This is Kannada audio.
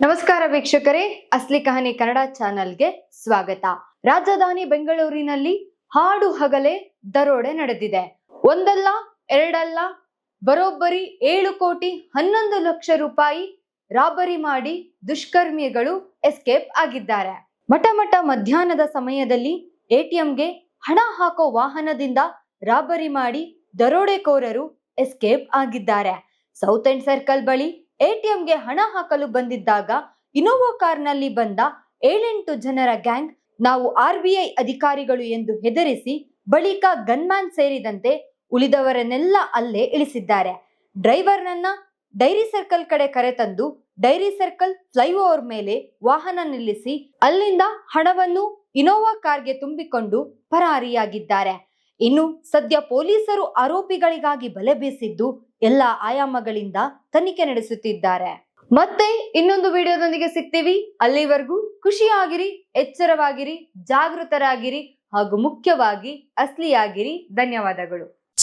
ನಮಸ್ಕಾರ ವೀಕ್ಷಕರೇ, ಅಸ್ಲಿ ಕಹನಿ ಕನ್ನಡ ಚಾನೆಲ್ಗೆ ಸ್ವಾಗತ. ರಾಜಧಾನಿ ಬೆಂಗಳೂರಿನಲ್ಲಿ ಹಾಡು ಹಗಲೇ ದರೋಡೆ ನಡೆದಿದೆ. ಒಂದಲ್ಲ, ಎರಡಲ್ಲ, ಬರೋಬ್ಬರಿ ಏಳು ಕೋಟಿ ಹನ್ನೊಂದು ಲಕ್ಷ ರೂಪಾಯಿ ರಾಬರಿ ಮಾಡಿ ದುಷ್ಕರ್ಮಿಗಳು ಎಸ್ಕೇಪ್ ಆಗಿದ್ದಾರೆ. ಮಠ ಮಠ ಮಧ್ಯಾಹ್ನದ ಸಮಯದಲ್ಲಿ ಎಟಿಎಂಗೆ ಹಣ ಹಾಕೋ ವಾಹನದಿಂದ ರಾಬರಿ ಮಾಡಿ ದರೋಡೆಕೋರರು ಎಸ್ಕೇಪ್ ಆಗಿದ್ದಾರೆ. ಸೌತ್ ಎಂಡ್ ಸರ್ಕಲ್ ಬಳಿ ಎಟಿಎಂಗೆ ಹಣ ಹಾಕಲು ಬಂದಿದ್ದಾಗ ಇನೋವಾ ಕಾರ್ನಲ್ಲಿ ಬಂದ ಏಳೆಂಟು ಜನರ ಗ್ಯಾಂಗ್ ನಾವು ಆರ್ಬಿಐ ಅಧಿಕಾರಿಗಳು ಎಂದು ಹೆದರಿಸಿ ಬಳಿಕ ಗನ್ಮ್ಯಾನ್ ಸೇರಿದಂತೆ ಉಳಿದವರನ್ನೆಲ್ಲ ಅಲ್ಲೇ ಇಳಿಸಿದ್ದಾರೆ. ಡ್ರೈವರ್ನನ್ನ ಡೈರಿ ಸರ್ಕಲ್ ಕಡೆ ಕರೆತಂದು ಡೈರಿ ಸರ್ಕಲ್ ಫ್ಲೈಓವರ್ ಮೇಲೆ ವಾಹನ ನಿಲ್ಲಿಸಿ ಅಲ್ಲಿಂದ ಹಣವನ್ನು ಇನೋವಾ ಕಾರ್ಗೆ ತುಂಬಿಕೊಂಡು ಪರಾರಿಯಾಗಿದ್ದಾರೆ. ಇನ್ನು ಸದ್ಯ ಪೊಲೀಸರು ಆರೋಪಿಗಳಿಗಾಗಿ ಬಲೆ ಬೀಸಿದ್ದು ಎಲ್ಲ ಆಯಾಮಗಳಿಂದ ತನಿಖೆ ನಡೆಸುತ್ತಿದ್ದಾರೆ. ಮತ್ತೆ ಇನ್ನೊಂದು ವಿಡಿಯೋದೊಂದಿಗೆ ಸಿಗ್ತೀವಿ. ಅಲ್ಲಿವರೆಗೂ ಖುಷಿಯಾಗಿರಿ, ಎಚ್ಚರವಾಗಿರಿ, ಜಾಗೃತರಾಗಿರಿ ಹಾಗೂ ಮುಖ್ಯವಾಗಿ ಅಸ್ಲಿಯಾಗಿರಿ. ಧನ್ಯವಾದಗಳು.